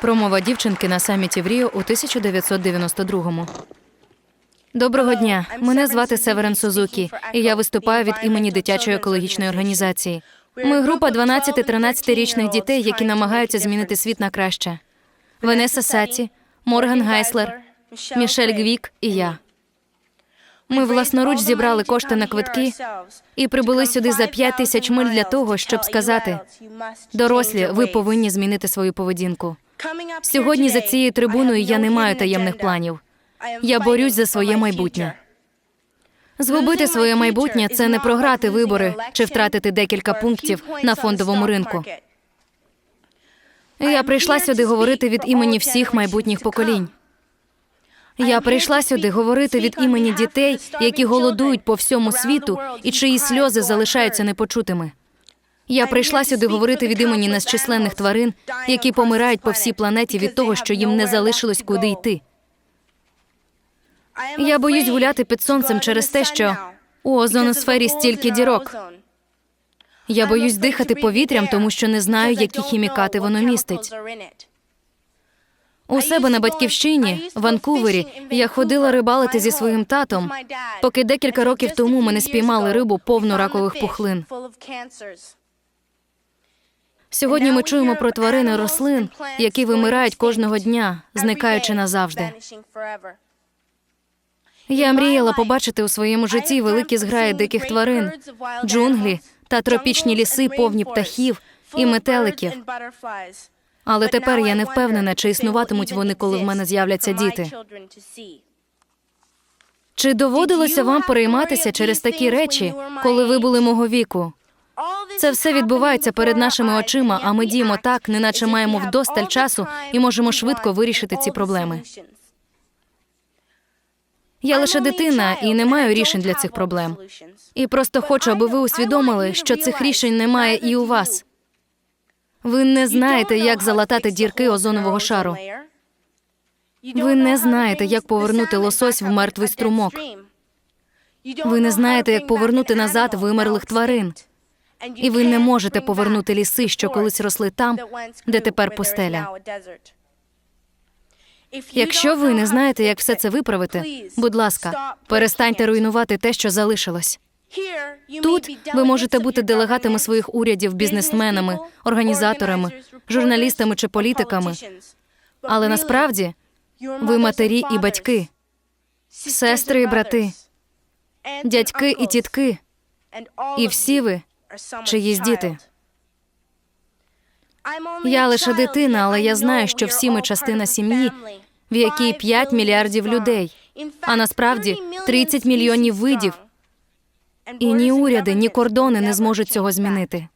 Промова дівчинки на саміті в Ріо у 1992-му. Доброго дня. Мене звати Северен Сузукі, і я виступаю від імені дитячої екологічної організації. Ми група 12-13-річних дітей, які намагаються змінити світ на краще. Венеса Саці, Морган Гайслер, Мішель Гвік і я. Ми власноруч зібрали кошти на квитки і прибули сюди за 5 тисяч миль для того, щоб сказати: дорослі, ви повинні змінити свою поведінку. Сьогодні за цією трибуною я не маю таємних планів. Я борюсь за своє майбутнє. Згубити своє майбутнє це не програти вибори чи втратити декілька пунктів на фондовому ринку. Я прийшла сюди говорити від імені всіх майбутніх поколінь. Я прийшла сюди говорити від імені дітей, які голодують по всьому світу і чиї сльози залишаються непочутими. Я прийшла сюди говорити від імені незчисленних тварин, які помирають по всій планеті від того, що їм не залишилось куди йти. Я боюсь гуляти під сонцем через те, що у озоносфері стільки дірок. Я боюсь дихати повітрям, тому що не знаю, які хімікати воно містить. У себе на батьківщині, в Ванкувері, я ходила рибалити зі своїм татом, поки декілька років тому мене спіймали рибу повну ракових пухлин. Сьогодні ми чуємо про тварини рослин, які вимирають кожного дня, зникаючи назавжди. Я мріяла побачити у своєму житті великі зграї диких тварин, джунглі та тропічні ліси, повні птахів і метеликів. Але тепер я не впевнена, чи існуватимуть вони, коли в мене з'являться діти. Чи доводилося вам перейматися через такі речі, коли ви були мого віку? Це все відбувається перед нашими очима, а ми діємо так, неначе маємо вдосталь часу і можемо швидко вирішити ці проблеми. Я лише дитина і не маю рішень для цих проблем. І просто хочу, аби ви усвідомили, що цих рішень немає і у вас. Ви не знаєте, як залатати дірки озонового шару. Ви не знаєте, як повернути лосось в мертвий струмок. Ви не знаєте, як повернути назад вимерлих тварин. І ви не можете повернути ліси, що колись росли там, де тепер пустеля. Якщо ви не знаєте, як все це виправити, будь ласка, перестаньте руйнувати те, що залишилось. Тут ви можете бути делегатами своїх урядів, бізнесменами, організаторами, журналістами чи політиками. Але насправді ви матері і батьки, сестри і брати, дядьки і тітки, і всі ви чиїсь діти. Я лише дитина, але я знаю, що всі ми частина сім'ї, в якій 5 мільярдів людей, а насправді 30 мільйонів видів. І ні уряди, ні кордони не зможуть цього змінити.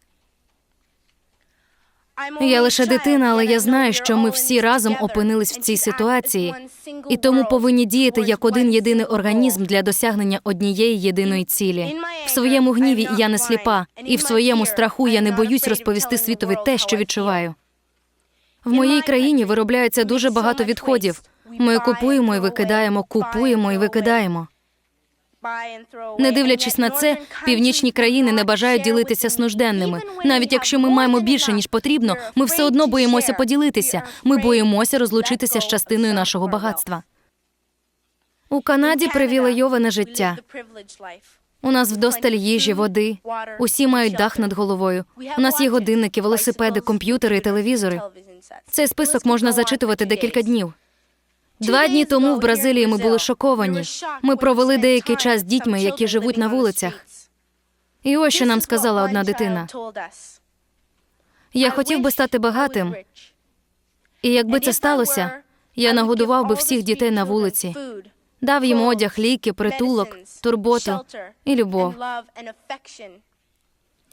Я лише дитина, але я знаю, що ми всі разом опинились в цій ситуації, і тому повинні діяти як один єдиний організм для досягнення однієї єдиної цілі. В своєму гніві я не сліпа, і в своєму страху я не боюсь розповісти світові те, що відчуваю. В моїй країні виробляється дуже багато відходів. Ми купуємо і викидаємо, купуємо і викидаємо. Не дивлячись на це, північні країни не бажають ділитися з нужденними. Навіть якщо ми маємо більше ніж потрібно, ми все одно боїмося поділитися. Ми боїмося розлучитися з частиною нашого багатства. У Канаді привілейоване життя. У нас вдосталь їжі, води. Усі мають дах над головою. У нас є годинники, велосипеди, комп'ютери і телевізори. Цей список можна зачитувати декілька днів. Два дні тому в Бразилії ми були шоковані. Ми провели деякий час з дітьми, які живуть на вулицях. І ось що нам сказала одна дитина. Я хотів би стати багатим, і якби це сталося, я нагодував би всіх дітей на вулиці, дав їм одяг, ліки, притулок, турботу і любов.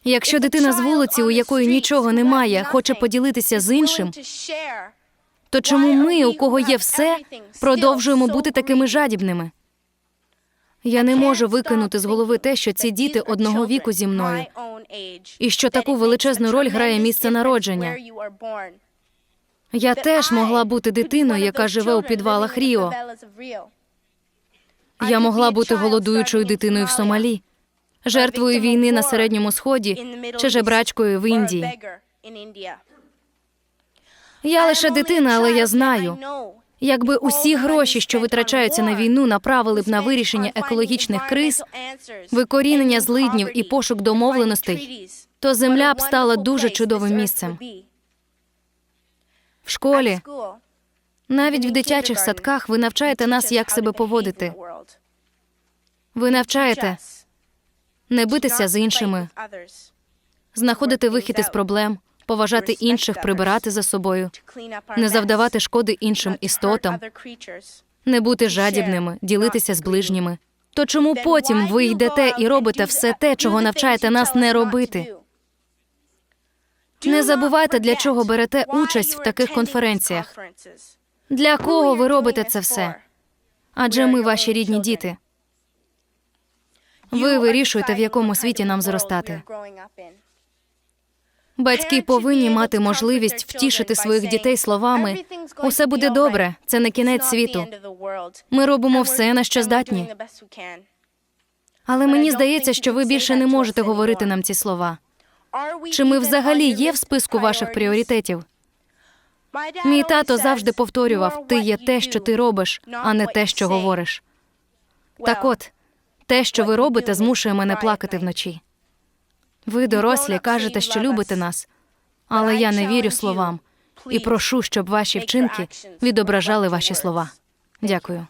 Якщо дитина з вулиці, у якої нічого немає, хоче поділитися з іншим, то чому ми, у кого є все, продовжуємо бути такими жадібними? Я не можу викинути з голови те, що ці діти одного віку зі мною, і що таку величезну роль грає місце народження. Я теж могла бути дитиною, яка живе у підвалах Ріо. Я могла бути голодуючою дитиною в Сомалі, жертвою війни на середньому сході чи жебрачкою в Індії. Я лише дитина, але я знаю. Якби усі гроші, що витрачаються на війну, направили б на вирішення екологічних криз, викорінення злиднів і пошук домовленостей, то земля б стала дуже чудовим місцем. В школі, навіть в дитячих садках, ви навчаєте нас, як себе поводити. Ви навчаєте не битися з іншими, знаходити вихід із проблем, поважати інших, прибирати за собою, не завдавати шкоди іншим істотам, не бути жадібними, ділитися з ближніми. То чому потім ви йдете і робите все те, чого навчаєте нас не робити? Не забувайте, для чого берете участь в таких конференціях. Для кого ви робите це все? Адже ми ваші рідні діти. Ви вирішуєте, в якому світі нам зростати. Батьки повинні мати можливість втішити своїх дітей словами усе буде добре, це не кінець світу. Ми робимо все, на що здатні. Але мені здається, що ви більше не можете говорити нам ці слова. Чи ми взагалі є в списку ваших пріоритетів? Мій тато завжди повторював: ти є те, що ти робиш, а не те, що говориш. Так от, те, що ви робите, змушує мене плакати вночі. Ви, дорослі, кажете, що любите нас, але я не вірю словам і прошу, щоб ваші вчинки відображали ваші слова. Дякую.